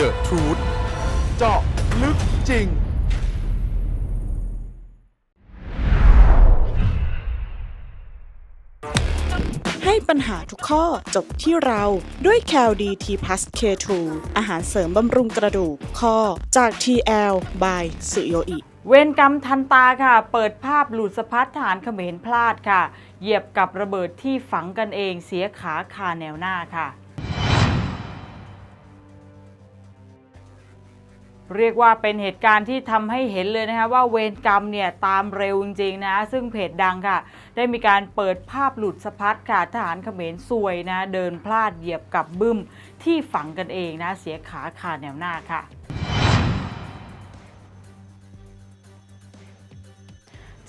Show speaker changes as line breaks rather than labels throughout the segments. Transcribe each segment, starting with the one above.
The Truth เจาะลึกจริง
ให้ปัญหาทุกข้อจบที่เราด้วย c a l d t p l u s K2 อาหารเสริมบำรุงกระดูกข้อจาก TL by สุโยอิ
เวรกรรมทันตาค่ะ เปิดภาพหลุดสะพัดทหารเขมรพลาดค่ะ เหยียบกับระเบิดที่ฝังกันเองเสียขาคาแนวหน้าค่ะ เรียกว่าเป็นเหตุการณ์ที่ทำให้เห็นเลยนะคะว่าเวรกรรมเนี่ยตามเร็วจริงๆนะ ซึ่งเพจดังค่ะ ได้มีการเปิดภาพหลุดสะพัดค่ะทหารเขมรซวยนะ เดินพลาดเหยียบกับบึ้มที่ฝังกันเองนะ เสียขาขาแนวหน้าค่ะ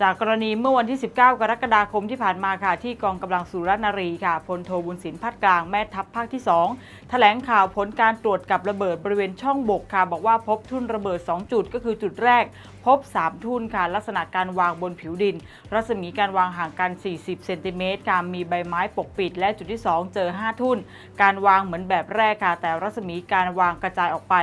จากกรณีเมื่อวันที่ 19 กรกฎาคมที่ผ่านมาค่ะ ที่กองกำลังสุรนารีค่ะพลโทบุญสินพัดกลางแม่ทัพภาคที่ 2 แถลงข่าวผลการตรวจกับระเบิดบริเวณช่องบกค่ะ บอกว่าพบทุ่นระเบิด 2 จุดก็คือจุดแรก พบ 3 ทุ่นค่ะ ลักษณะการวางบนผิวดิน รัศมีการวางห่างกัน 40 เซนติเมตรค่ะมีใบไม้ปกปิด และจุดที่ 2 เจอ 5 ทุ่น การวางเหมือนแบบแรกค่ะ แต่รัศมีการวางกระจายออกไป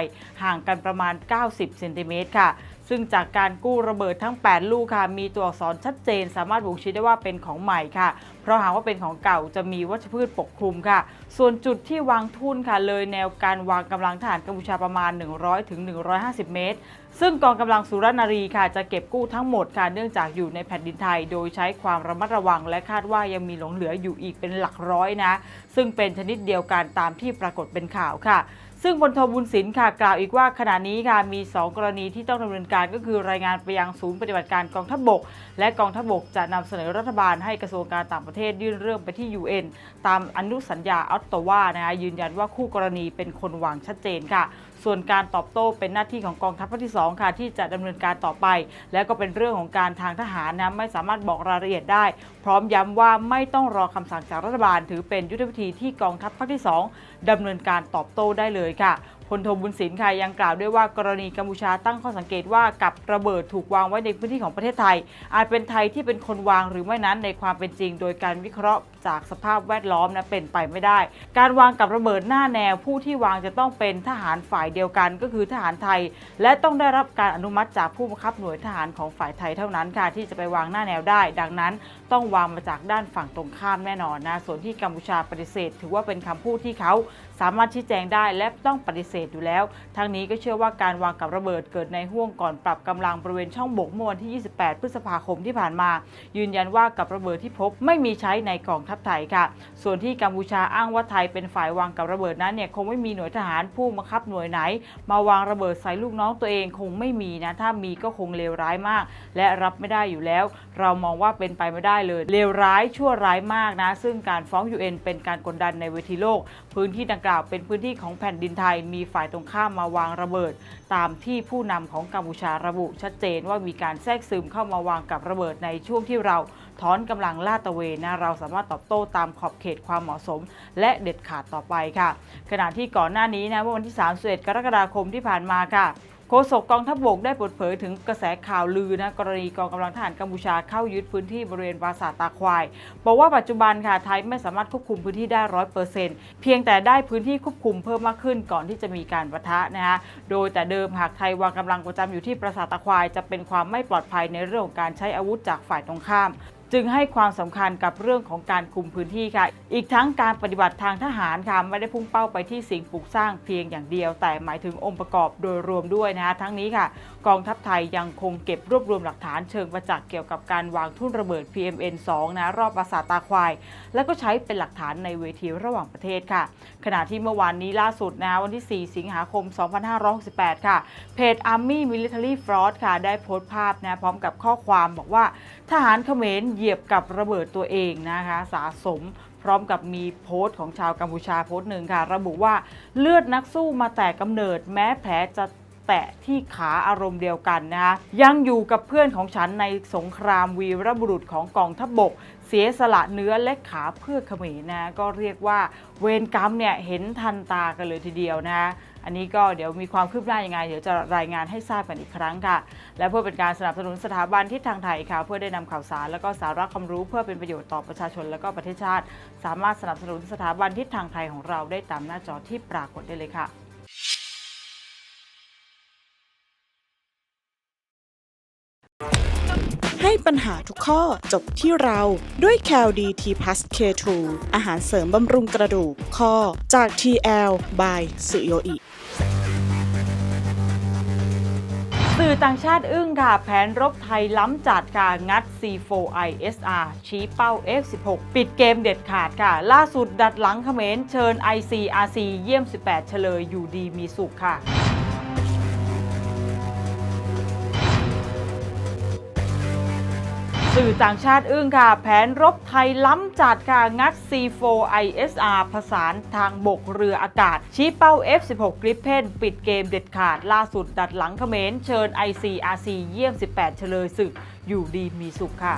ห่างกันประมาณ 90 เซนติเมตรค่ะ ซึ่งจากการกู้ระเบิดทั้ง 8 ลูกค่ะ มีตัวอักษรชัดเจน สามารถบ่งชี้ได้ว่าเป็นของใหม่ค่ะ เพราะหากว่าเป็นของเก่าจะมีวัชพืชปกคลุมค่ะ ส่วนจุดที่วางทุ่นค่ะ เลยแนวการวางกำลังทหารกัมพูชาประมาณ 100ถึง150 เมตร ซึ่งกองกำลังสุรนารีค่ะ จะเก็บกู้ทั้งหมดค่ะ เนื่องจากอยู่ในแผ่นดินไทย โดยใช้ความระมัดระวัง และคาดว่ายังมีหลงเหลืออยู่อีกเป็นหลักร้อยนะ ซึ่งเป็นชนิดเดียวกันตามที่ปรากฏเป็นข่าวค่ะ ซึ่งพลโทบุญสินค่ะกล่าวอีกว่าขณะนี้ค่ะมี 2 กรณีที่ต้องดำเนินการก็คือรายงานไปยังศูนย์ปฏิบัติการกองทัพบกและกองทัพบกจะนำเสนอรัฐบาลให้กระทรวงการต่างประเทศยื่นเรื่องไปที่ UN ตามอนุสัญญาออตโตวานะคะยืนยันว่าคู่กรณีเป็นคนวางชัดเจนค่ะ ส่วนการตอบโต้เป็นหน้าที่ของกองทัพภาคที่ 2 ค่ะ ที่จะดำเนินการต่อไป และก็เป็นเรื่องของการทางทหารนะไม่สามารถบอกรายละเอียดได้ พร้อมย้ำว่าไม่ต้องรอคำสั่งจากรัฐบาล ถือเป็นยุทธวิธีที่กองทัพภาคที่ 2ดำเนินการตอบโต้ได้เลยค่ะ ลโทบุญสินค่ะยังกล่าวด้วยว่ากรณีกัมพูชาตั้งข้อสังเกตว่ากับระเบิดถูกวางไว้ในพื้นที่ของประเทศไทย อาจเป็นไทยที่เป็นคนวางหรือไม่นั้นในความเป็นจริง โดยการวิเคราะห์จากสภาพแวดล้อมนะเป็นไปไม่ได้ การวางกับระเบิดหน้าแนวผู้ที่วางจะต้องเป็นทหารฝ่ายเดียวกัน ก็คือทหารไทย และต้องได้รับการอนุมัติจากผู้บังคับหน่วยทหารของฝ่ายไทยเท่านั้นค่ะที่จะไปวางหน้าแนวได้ ดังนั้นต้องวางมาจากด้านฝั่งตรงข้ามแน่นอนนะส่วนที่กัมพูชาปฏิเสธ ถือว่าเป็นคำพูดที่เขาสามารถชี้แจงได้และต้องปฏิเสธอยู่แล้ว ทั้งนี้ก็เชื่อว่าการวางกับระเบิดเกิดในห่วงก่อนปรับกำลังบริเวณช่องบกเมื่อวันที่ 28 พฤษภาคมที่ผ่านมา ยืนยันว่ากับระเบิดที่พบไม่มีใช้ในกองทัพไทยค่ะ ส่วนที่กัมพูชาอ้างว่าไทยเป็นฝ่ายวางกับระเบิดนั้นเนี่ยคงไม่มีหน่วยทหารผู้บังคับหน่วยไหน มาวางระเบิดใส่ลูกน้องตัวเองคงไม่มีนะถ้ามีก็คงเลวร้ายมาก และรับไม่ได้อยู่แล้ว เรามองว่าเป็นไปไม่ได้เลยเลวร้ายชั่วร้ายมากนะ ซึ่งการฟ้อง UN เป็นการกดดันในเวทีโลก พื้นที่ดังกล่าวเป็นพื้นที่ของแผ่นดินไทยมีฝ่ายตรงข้ามมาวางระเบิด ตามที่ผู้นำของกัมพูชาระบุชัดเจนว่ามีการแทรกซึมเข้ามาวางกับระเบิดในช่วงที่เราถอนกำลังลาดตระเวนนะเราสามารถตอบโต้ตามขอบเขตความเหมาะสม และเด็ดขาดต่อไปค่ะ ขณะที่ก่อนหน้านี้นะเมื่อวันที่ 31 กรกฎาคมที่ผ่านมาค่ะ ฆษกกองทัพบกได้เปิดเผยถึงกระแสข่าวลือนะกรณีกองกำลังทหารกัมพูชาเข้ายึดพื้นที่บริเวณปราสาทตาควาย บอกว่าปัจจุบันค่ะไทยไม่สามารถควบคุมพื้นที่ได้ร้อยเปอร์เซ็นต์เพียงแต่ได้พื้นที่ควบคุมเพิ่มมากขึ้นก่อนที่จะมีการปะทะนะคะโดยแต่เดิมหากไทยวางกำลังประจำอยู่ที่ปราสาทตาควาย จะเป็นความไม่ปลอดภัยในเรื่องของการใช้อาวุธจากฝ่ายตรงข้าม จึงให้ความสำคัญกับเรื่องของการคุมพื้นที่ค่ะ อีกทั้งการปฏิบัติทางทหารค่ะไม่ได้พุ่งเป้าไปที่สิ่งปลูกสร้างเพียงอย่างเดียว แต่หมายถึงองค์ประกอบโดยรวมด้วยนะคะทั้งนี้ค่ะ กองทัพไทยยังคงเก็บรวบรวมหลักฐานเชิงประจักษ์เกี่ยวกับการวางทุ่นระเบิด PMN 2นะรอบปราสาทตาควาย และก็ใช้เป็นหลักฐานในเวทีระหว่างประเทศค่ะ ขณะที่เมื่อวานนี้ล่าสุดนะวันที่ 4 สิงหาคม 2568 ค่ะ เพจ Army Military Fraud ค่ะได้โพสต์ภาพนะพร้อมกับข้อความบอกว่าทหารเขมรยียบกับระเบิดตัวเองนะคะสะสมพร้อมกับมีโพสต์ของชาวกัมพูชาโพสต์หนึ่งค่ะ ระบุว่าเลือดนักสู้มาแต่กำเนิดแม้แผลจะแตะที่ขาอารมณ์เดียวกันนะคะยังอยู่กับเพื่อนของฉันในสงครามวีรบุรุษของกองทัพบบก เสียสละเนื้อและขาเพื่อเขมรนะก็เรียกว่าเวรกรรมเนี่ยเห็นทันตากันเลยทีเดียวนะ อันนี้ก็เดี๋ยวมีความคืบหน้ายังไง เดี๋ยวจะรายงานให้ทราบกันอีกครั้งค่ะ และเพื่อเป็นการสนับสนุนสถาบันทิศทางไทยค่ะ เพื่อได้นำข่าวสารและก็สาระความรู้เพื่อเป็นประโยชน์ต่อประชาชนและก็ประเทศชาติ สามารถสนับสนุนสถาบันทิศทางไทยของเราได้ตามหน้าจอที่ปรากฏได้เลยค่ะ
ให้ปัญหาทุกข้อจบที่เราด้วยแคลดีทีพัสเคทูอาหารเสริมบำรุงกระดูกข้อจาก TL by สุโยอิ
สื่อต่างชาติอึ้งค่ะ แผนรบไทยล้ำจัดค่ะ งัด C4ISR ชี้เป้า F16 ปิดเกมเด็ดขาดค่ะ ล่าสุดดัดหลังเขมรเชิญ ICRC เยี่ยม 18 เฉลยอยู่ดีมีสุขค่ะ สื่อต่างชาติอึ้งค่ะ แผนรบไทยล้ำจัดค่ะ งัด C4ISR ผสานทางบกเรืออากาศ ชี้เป้า F16 Gripen ปิดเกมเด็ดขาด ล่าสุดดัดหลังเขมรเชิญ ICRC เยี่ยม 18 เฉลยศึก อยู่ดีมีสุขค่ะ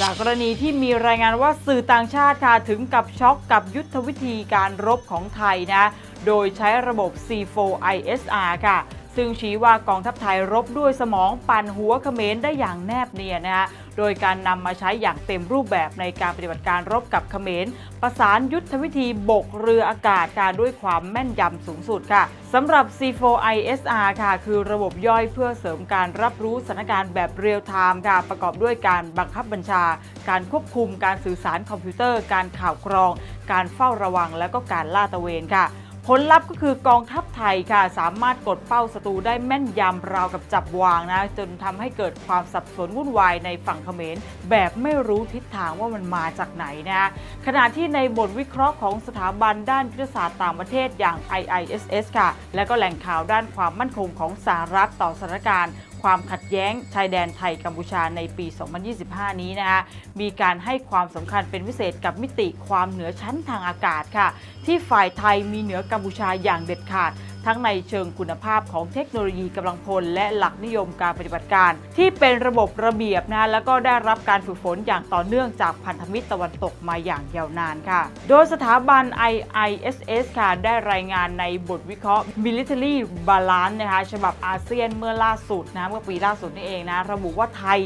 จากกรณีที่มีรายงานว่าสื่อต่างชาติค่ะถึงกับช็อกกับยุทธวิธีการรบของไทยนะ โดยใช้ระบบ C4ISR ค่ะ ซึ่งชี้ว่ากองทัพไทยรบด้วยสมองปั่นหัวเขมรได้อย่างแนบเนียนนะฮะโดยการนำมาใช้อย่างเต็มรูปแบบในการปฏิบัติการรบกับเขมร ประสานยุทธวิธีบกเรืออากาศการด้วยความแม่นยำสูงสุดค่ะสำหรับ C4ISR ค่ะ คือระบบย่อยเพื่อเสริมการรับรู้สถานการณ์แบบเรียลไทม์ค่ะ ประกอบด้วยการบังคับบัญชา การควบคุมการสื่อสารคอมพิวเตอร์ การข่าวกรอง การเฝ้าระวังและก็การล่าตะเวนค่ะ ผลลัพธ์ก็คือกองทัพไทยค่ะ สามารถกดเป้าศัตรูได้แม่นยำราวกับจับวางนะ จนทำให้เกิดความสับสนวุ่นวายในฝั่งเขมร แบบไม่รู้ทิศทางว่ามันมาจากไหนนะขณะที่ในบทวิเคราะห์ของสถาบันด้านยุทธศาสตร์ต่างประเทศอย่าง IISS ค่ะ และก็แหล่งข่าวด้านความมั่นคงของสหรัฐต่อสถานการณ์ ความขัดแย้งชายแดนไทยกัมพูชาในปี 2025 นี้นะคะมีการให้ความสำคัญเป็นพิเศษกับมิติความเหนือชั้นทางอากาศค่ะ ที่ฝ่ายไทยมีเหนือกัมพูชาอย่างเด็ดขาด ทั้งในเชิงคุณภาพของเทคโนโลยีกำลังพล และหลักนิยมการปฏิบัติการ ที่เป็นระบบระเบียบนะแล้วก็ได้รับการฝึกฝนอย่างต่อเนื่องจากพันธมิตรตะวันตกมาอย่างยาวนานค่ะ โดยสถาบัน IISS ค่ะได้รายงานในบทวิเคราะห์ Military Balance นะคะฉบับอาเซียนเมื่อล่าสุดนะเมื่อปีล่าสุดนี่เองนะระบุว่าไทย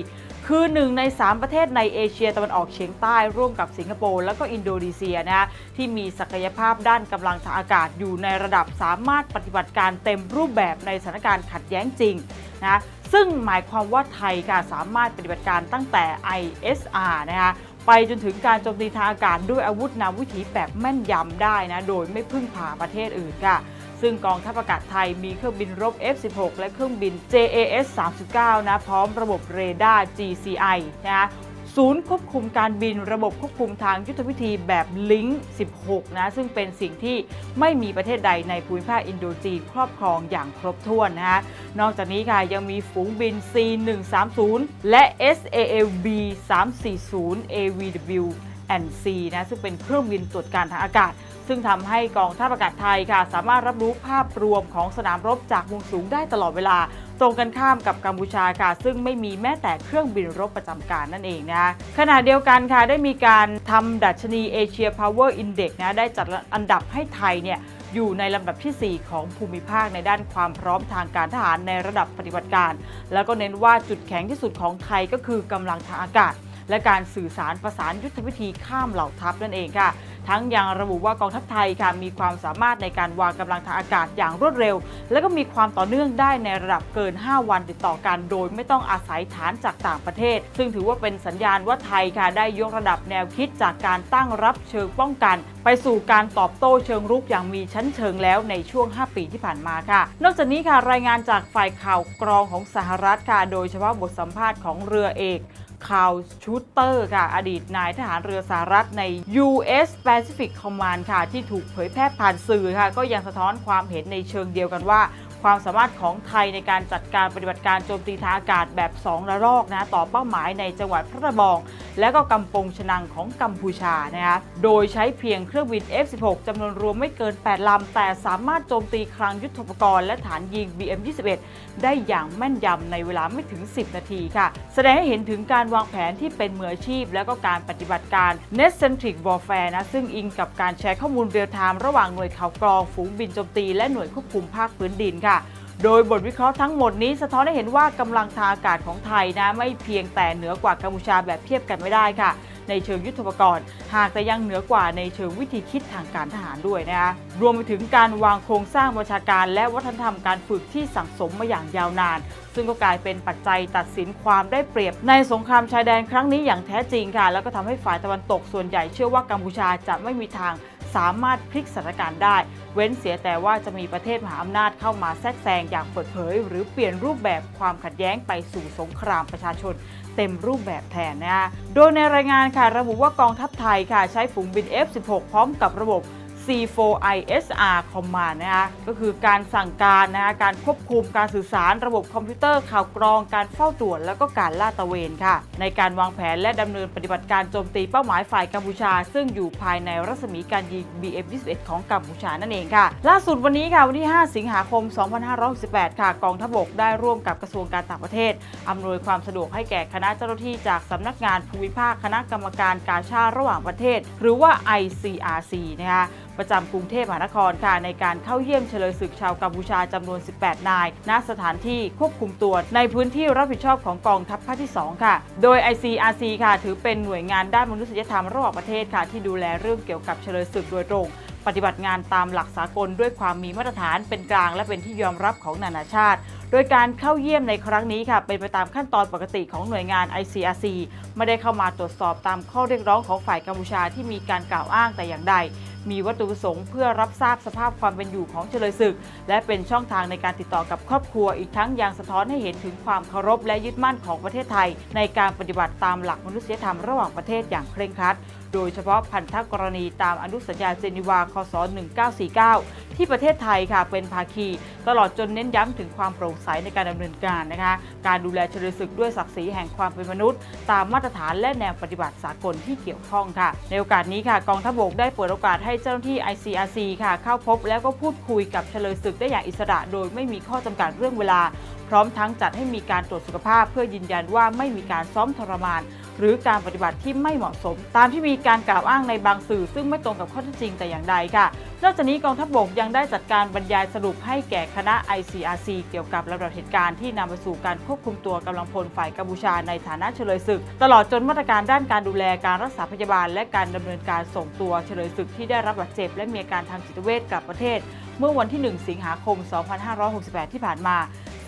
คือหนึ่งใน 3 ประเทศในเอเชียตะวันออกเฉียงใต้ร่วมกับสิงคโปร์และก็อินโดนีเซียนะที่มีศักยภาพด้านกำลังทางอากาศอยู่ในระดับสามารถปฏิบัติการเต็มรูปแบบในสถานการณ์ขัดแย้งจริงนะซึ่งหมายความว่าไทยค่ะสามารถปฏิบัติการตั้งแต่ ISR นะคะไปจนถึงการโจมตีทางอากาศด้วยอาวุธนำวิถีแบบแม่นยำได้นะโดยไม่พึ่งพาประเทศอื่นค่ะ ซึ่งกองทัพอากาศไทยมีเครื่องบินรบ F-16 และเครื่องบิน JAS 39นะพร้อมระบบเรดาร์ GCI นะศูนย์ควบคุมการบินระบบควบคุมทางยุทธวิธีแบบลิงก์ 16 นะ ซึ่งเป็นสิ่งที่ไม่มีประเทศใดในภูมิภาคอินโดจีนครอบครองอย่างครบถ้วนนะฮะ นอกจากนี้ค่ะยังมีฝูงบิน C130 และ SALB 340 AVW and C นะ ซึ่งเป็นเครื่องบินตรวจการทางอากาศ ซึ่งทำให้กองทัพอากาศไทยค่ะ สามารถรับรู้ภาพรวมของสนามรบจากมุมสูงได้ตลอดเวลา ตรงกันข้ามกับกัมพูชาค่ะ ซึ่งไม่มีแม้แต่เครื่องบินรบประจำการนั่นเองนะขณะเดียวกันค่ะได้มีการทำดัชนีเอเชียพาวเวอร์อินเด็กนะได้จัดอันดับให้ไทยเนี่ยอยู่ในลำดับทีสี่ 4 ของภูมิภาคในด้านความพร้อมทางการทหารในระดับปฏิบัติการ แล้วก็เน้นว่าจุดแข็งที่สุดของไทยก็คือกำลังทางอากาศ และการสื่อสารประสานยุทธวิธีข้ามเหล่าทัพนั่นเองค่ะ ทั้งยังระบุว่ากองทัพไทยค่ะมีความสามารถในการวางกำลังทางอากาศอย่างรวดเร็ว และก็มีความต่อเนื่องได้ในระดับเกิน 5 วันติดต่อกันโดยไม่ต้องอาศัยฐานจากต่างประเทศ ซึ่งถือว่าเป็นสัญญาณว่าไทยค่ะได้ยกระดับแนวคิดจากการตั้งรับเชิงป้องกัน ไปสู่การตอบโต้เชิงรุกอย่างมีชั้นเชิงแล้วในช่วง 5 ปีที่ผ่านมาค่ะ นอกจากนี้ค่ะรายงานจากฝ่ายข่าวกรองของสหรัฐค่ะโดยเฉพาะบทสัมภาษณ์ของเรือเอก คาวชูเตอร์ค่ะ อดีตนายทหารเรือสหรัฐใน U.S. Pacific Command ค่ะ ที่ถูกเผยแพร่ผ่านสื่อค่ะ ก็ยังสะท้อนความเห็นในเชิงเดียวกันว่า ความสามารถของไทยในการจัดการปฏิบัติการโจมตีทางอากาศแบบ 2 ระลอกนะต่อเป้าหมายในจังหวัดพระนบอง และก็กำปงชนังของกัมพูชานะคะโดยใช้เพียงเครื่องบิน F-16 จำนวนรวมไม่เกิน 8 ลำ แต่สามารถโจมตีคลังยุทโธปกรณ์และฐานยิง BM-21 ได้อย่างแม่นยำในเวลาไม่ถึง 10 นาทีค่ะ แสดงให้เห็นถึงการวางแผนที่เป็นมืออาชีพ และก็การปฏิบัติการ Net Centric Warfare นะซึ่งอิงกับการแชร์ข้อมูลเรียลไทม์ระหว่างหน่วยข่าวกรองฝูงบินโจมตีและหน่วยควบคุมภาคพื้นดินค่ะโดยบทวิเคราะห์ทั้งหมดนี้สะท้อนให้เห็นว่ากำลังทางอากาศของไทยนะไม่เพียงแต่เหนือกว่ากัมพูชาแบบเทียบกันไม่ได้ค่ะ ในเชิงยุทธปกรณ์ หากแต่ยังเหนือกว่าในเชิงวิธีคิดทางการทหารด้วยนะคะรวมไปถึงการวางโครงสร้างประชาการ และวัฒนธรรมการฝึกที่สั่งสมมาอย่างยาวนาน ซึ่งก็กลายเป็นปัจจัยตัดสินความได้เปรียบ ในสงครามชายแดนครั้งนี้อย่างแท้จริงค่ะ แล้วก็ทำให้ฝ่ายตะวันตกส่วนใหญ่เชื่อว่ากัมพูชาจะไม่มีทาง สามารถพลิกสถานการณ์ได้ เว้นเสียแต่ว่าจะมีประเทศมหาอำนาจเข้ามาแทรกแซงอย่างเปิดเผย หรือเปลี่ยนรูปแบบความขัดแย้งไปสู่สงครามประชาชนเต็มรูปแบบแทนนะคะโดยในรายงานค่ะระบุว่ากองทัพไทยค่ะใช้ฝูงบิน F16 พร้อมกับระบบ C4ISR Command นะคะก็คือการสั่งการนะคะการควบคุมการสื่อสารระบบคอมพิวเตอร์ข่าวกรองการเฝ้าตรวจแล้วก็การลาดตระเวนค่ะ ในการวางแผนและดำเนินปฏิบัติการโจมตีเป้าหมายฝ่ายกัมพูชา ซึ่งอยู่ภายในรัศมีการยิง BM-21 ของกัมพูชานั่นเองค่ะ ล่าสุดวันนี้ค่ะวันที่ 5 สิงหาคม 2568 ค่ะ กองทัพบกได้ร่วมกับกระทรวงการต่างประเทศอำนวยความสะดวกให้แก่คณะเจ้าหน้าที่จากสำนักงานภูมิภาคคณะกรรมการการชาติระหว่างประเทศ หรือว่า ICRC นะคะประจำกรุงเทพมหานครค่ะในการเข้าเยี่ยมเฉลยศึกชาวกัมพูชาจำนวน 18 นาย ณ สถานที่ควบคุมตัวในพื้นที่รับผิดชอบของกองทัพภาคที่ 2 ค่ะ โดย ICRC ค่ะ ถือเป็นหน่วยงานด้านมนุษยธรรมระหว่างประเทศค่ะ ที่ดูแลเรื่องเกี่ยวกับเฉลยศึกโดยตรงปฏิบัติงานตามหลักสากลด้วยความมีมาตรฐานเป็นกลางและเป็นที่ยอมรับของนานาชาติ โดยการเข้าเยี่ยมในครั้งนี้ค่ะ เป็นไปตามขั้นตอนปกติของหน่วยงาน ICRC ไม่ได้เข้ามาตรวจสอบตามข้อเรียกร้องของฝ่ายกัมพูชาที่มีการกล่าวอ้างแต่อย่างใด มีวัตถุประสงค์เพื่อรับทราบสภาพความเป็นอยู่ของเฉลยศึก และเป็นช่องทางในการติดต่อกับครอบครัว อีกทั้งยังสะท้อนให้เห็นถึงความเคารพและยึดมั่นของประเทศไทย ในการปฏิบัติตามหลักมนุษยธรรมระหว่างประเทศอย่างเคร่งครัด โดยเฉพาะพันธกรณีตามอนุสัญญาเจนีวา คศ 1949 ที่ประเทศไทยค่ะเป็นภาคี ตลอดจนเน้นย้ำถึงความโปร่งใสในการดำเนินการนะคะ การดูแลเฉลศึกด้วยศักดิ์ศรีแห่งความเป็นมนุษย์ ตามมาตรฐานและแนวปฏิบัติสากลที่เกี่ยวข้องค่ะ ในโอกาสนี้ค่ะกองทัพบกได้เปิดโอกาสให้เจ้าหน้าที่ ICRC ค่ะเข้าพบ แล้วก็พูดคุยกับเฉลยศึกได้อย่างอิสระ โดยไม่มีข้อจำกัดเรื่องเวลา พร้อมทั้งจัดให้มีการตรวจสุขภาพ เพื่อยืนยันว่าไม่มีการซ้อมทรมาน หรือการปฏิบัติที่ไม่เหมาะสม ตามที่มีการกล่าวอ้างในบางสื่อ ซึ่งไม่ตรงกับข้อเท็จจริงแต่อย่างใดค่ะ นอกจากนี้กองทัพบกยังได้จัดการบรรยายสรุปให้แก่คณะ ICRC เกี่ยวกับลำดับเหตุการณ์ที่นำไปสู่การควบคุมตัวกำลังพลฝ่ายกัมพูชาในฐานะเฉลยศึก ตลอดจนมาตรการด้านการดูแลการรักษาพยาบาล และการดำเนินการส่งตัวเฉลยศึกที่ได้รับบาดเจ็บ และมีอาการทางจิตเวชกลับประเทศ เมื่อวันที่ 1 สิงหาคม 2568 ที่ผ่านมา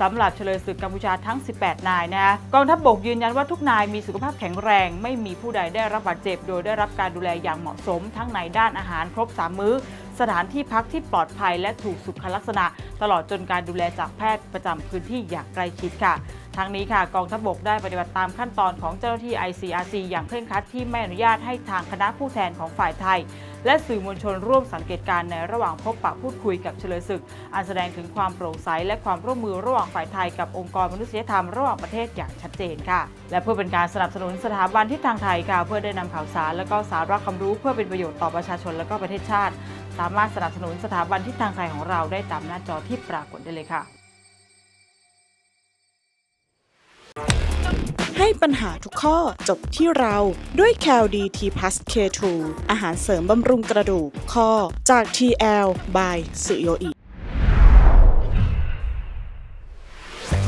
สำหรับเฉลยศึกกัมพูชาทั้ง 18 นายนะกองทัพบบกยืนยันว่าทุกนายมีสุขภาพแข็งแรง ไม่มีผู้ใดได้รับบาดเจ็บ โดยได้รับการดูแลอย่างเหมาะสม ทั้งในด้านอาหารครบ 3 มื้อ สถานที่พักที่ปลอดภัยและถูกสุขลักษณะ ตลอดจนการดูแลจากแพทย์ประจำพื้นที่อย่างใกล้ชิดค่ะ ทั้งนี้ค่ะกองทัพบกได้ปฏิบัติตามขั้นตอนของเจ้าหน้าที่ ICRC อย่างเคร่งครัดที่ไม่อนุญาตให้ทางคณะผู้แทนของฝ่ายไทย และสื่อมวลชนร่วมสังเกตการณ์ในระหว่างพบปะพูดคุยกับเฉลยศึก อันแสดงถึงความโปร่งใสและความร่วมมือระหว่างฝ่ายไทยกับองค์กรมนุษยธรรมระหว่างประเทศอย่างชัดเจนค่ะ และเพื่อเป็นการสนับสนุนสถาบันที่ทางไทยค่ะเพื่อได้นำข่าวสารและก็สาระความรู้เพื่อเป็นประโยชน์ต่อประชาชนและก็ประเทศชาติ สามารถสนับสนุนสถาบันที่ทางไทยของเราได้ตามหน้าจอที่ปรากฏได้เลยค่ะ
ให้ปัญหาทุกข้อจบที่เราด้วย c a l d t p l u s K2 อาหารเสริมบำรุงกระดูกข้อจาก TL by สุโยอิ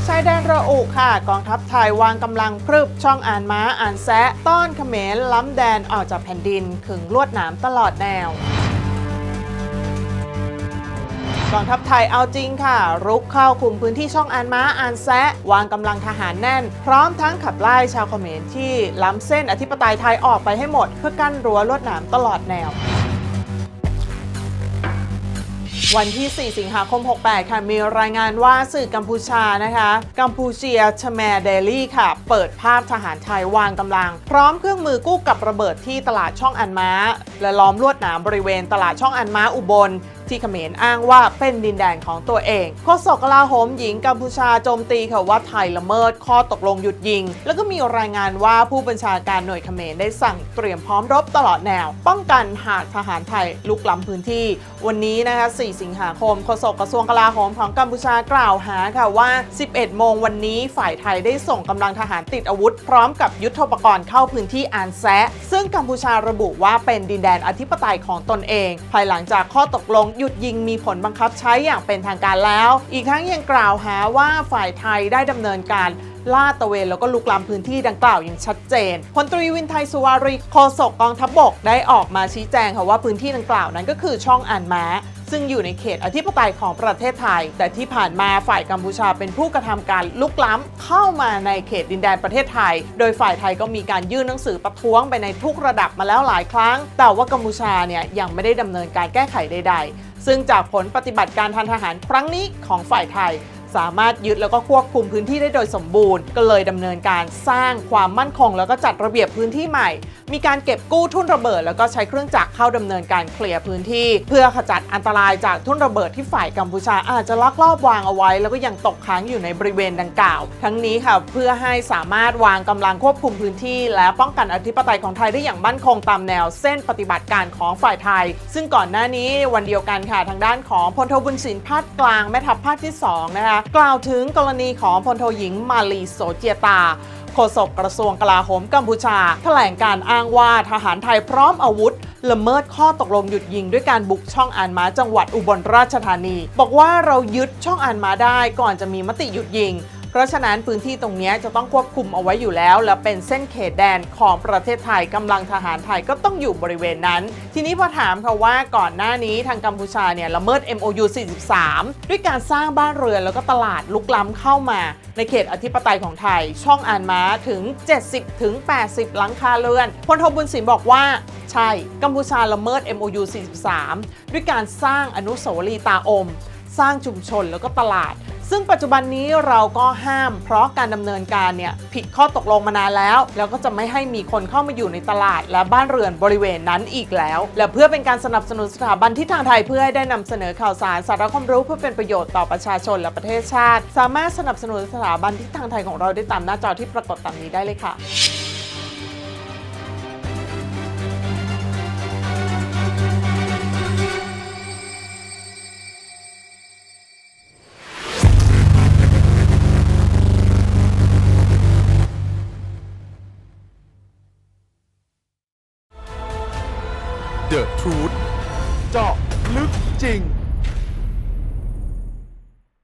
ชายแดนระอุค่ะ กองทัพไทยวางกำลังพรึบช่องอ่านม้าอ่านแซะ ต้อนเขมรล้ำแดนออกจากแผ่นดินขึงลวดหนามตลอดแนว กองทัพไทยเอาจริงค่ะ รุกเข้าคุมพื้นที่ช่องอานม้าอานแซะ วางกำลังทหารแน่น พร้อมทั้งขับไล่ชาวเขมรที่ล้ำเส้นอธิปไตยไทยออกไปให้หมด เพื่อกั้นรั้วลวดหนามตลอดแนววันที่ 4 สิงหาคม 68 ค่ะ มีรายงานว่าสื่อกัมพูชานะคะ กัมพูเชียชแมเดลี่ค่ะ เปิดภาพทหารไทยวางกำลัง พร้อมเครื่องมือกู้กับระเบิดที่ตลาดช่องอันม้า และล้อมลวดหนามบริเวณตลาดช่องอันม้าอุบล ที่เขมรอ้างว่าเป็นดินแดนของตัวเองโฆษกกลาโหมหญิงกัมพูชาโจมตีค่ะว่าไทยละเมิดข้อตกลงหยุดยิง แล้วก็มีรายงานว่าผู้บัญชาการหน่วยเขมรได้สั่งเตรียมพร้อมรบตลอดแนว ป้องกันหากทหารไทยลุกล้ำพื้นที่ วันนี้นะคะ 4 สิงหาคมโฆษกกระทรวงกลาโหมของกัมพูชากล่าวหาค่ะว่า 11 โมงวันนี้ฝ่ายไทยได้ส่งกำลังทหารติดอาวุธ พร้อมกับยุทธปกรณ์เข้าพื้นที่อานแซะซึ่งกัมพูชาระบุว่าเป็นดินแดนอธิปไตยของตนเอง ภายหลังจากข้อตกลงหยุดยิงมีผลบังคับใช้อย่างเป็นทางการแล้ว อีกทั้งยังกล่าวหาว่าฝ่ายไทยได้ดำเนินการลาดตะเวนแล้วก็ลุกลามพื้นที่ดังกล่าวอย่างชัดเจน พลตรีวินไทยสุวารีโฆษกกองทัพบกได้ออกมาชี้แจงค่ะว่าพื้นที่ดังกล่าวนั้นก็คือช่องอ่านม้า ซึ่งอยู่ในเขตอธิปไตยของประเทศไทย แต่ที่ผ่านมาฝ่ายกัมพูชาเป็นผู้กระทำการลุกล้ำเข้ามาในเขตดินแดนประเทศไทย โดยฝ่ายไทยก็มีการยื่นหนังสือประท้วงไปในทุกระดับมาแล้วหลายครั้ง แต่ว่ากัมพูชาเนี่ยยังไม่ได้ดำเนินการแก้ไขใด ๆ ซึ่งจากผลปฏิบัติการทางทหารครั้งนี้ของฝ่ายไทย สามารถยึดแล้วก็ควบคุมพื้นที่ได้โดยสมบูรณ์ ก็เลยดำเนินการสร้างความมั่นคง แล้วก็จัดระเบียบพื้นที่ใหม่ มีการเก็บกู้ทุ่นระเบิด แล้วก็ใช้เครื่องจักรเข้าดำเนินการเคลียร์พื้นที่ เพื่อขจัดอันตรายจากทุ่นระเบิดที่ฝ่ายกัมพูชาอาจจะลักลอบวางเอาไว้ แล้วก็ยังตกค้างอยู่ในบริเวณดังกล่าว ทั้งนี้ค่ะเพื่อให้สามารถวางกำลังควบคุมพื้นที่ และป้องกันอธิปไตยของไทยได้อย่างมั่นคงตามแนวเส้นปฏิบัติการของฝ่ายไทย ซึ่งก่อนหน้านี้วันเดียวกันค่ะทางด้านของพลโทบุญสินพาดกลางแม่ทัพภาคที่สองนะคะกล่าวถึงกรณีของพลโทหญิงมาลีโสเจียตาโฆษกกระทรวงกลาโหมกัมพูชา แถลงการอ้างว่าทหารไทยพร้อมอาวุธ ละเมิดข้อตกลงหยุดยิงด้วยการบุกช่องอ่านม้าจังหวัดอุบลราชธานี บอกว่าเรายึดช่องอ่านม้าได้ก่อนจะมีมติหยุดยิง เพราะฉะนั้นพื้นที่ตรงนี้จะต้องควบคุมเอาไว้อยู่แล้ว และเป็นเส้นเขตแดนของประเทศไทยกำลังทหารไทยก็ต้องอยู่บริเวณนั้น ทีนี้พอถามค่ะว่าก่อนหน้านี้ทางกัมพูชาเนี่ยละเมิด MOU 43 ด้วยการสร้างบ้านเรือนแล้วก็ตลาดลุกล้ำเข้ามา ในเขตอธิปไตยของไทย ช่องอ่านม้าถึง 70ถึง80 หลังคาเรือนพลโทบุญสินบอกว่าใช่ กัมพูชาละเมิด MOU 43 ด้วยการสร้างอนุสาวรีย์ตาอม สร้างชุมชนแล้วก็ตลาด ซึ่งปัจจุบันนี้เราก็ห้าม เพราะการดำเนินการเนี่ยผิดข้อตกลงมานานแล้ว แล้วก็จะไม่ให้มีคนเข้ามาอยู่ในตลาด และบ้านเรือนบริเวณนั้นอีกแล้ว และเพื่อเป็นการสนับสนุนสถาบันที่ทางไทยเพื่อให้ได้นำเสนอข่าวสารสาระความรู้เพื่อเป็นประโยชน์ต่อประชาชนและประเทศชาติ สามารถสนับสนุนสถาบันที่ทางไทยของเราได้ตามหน้าจอที่ปรากฏตามนี้ได้เลยค่ะ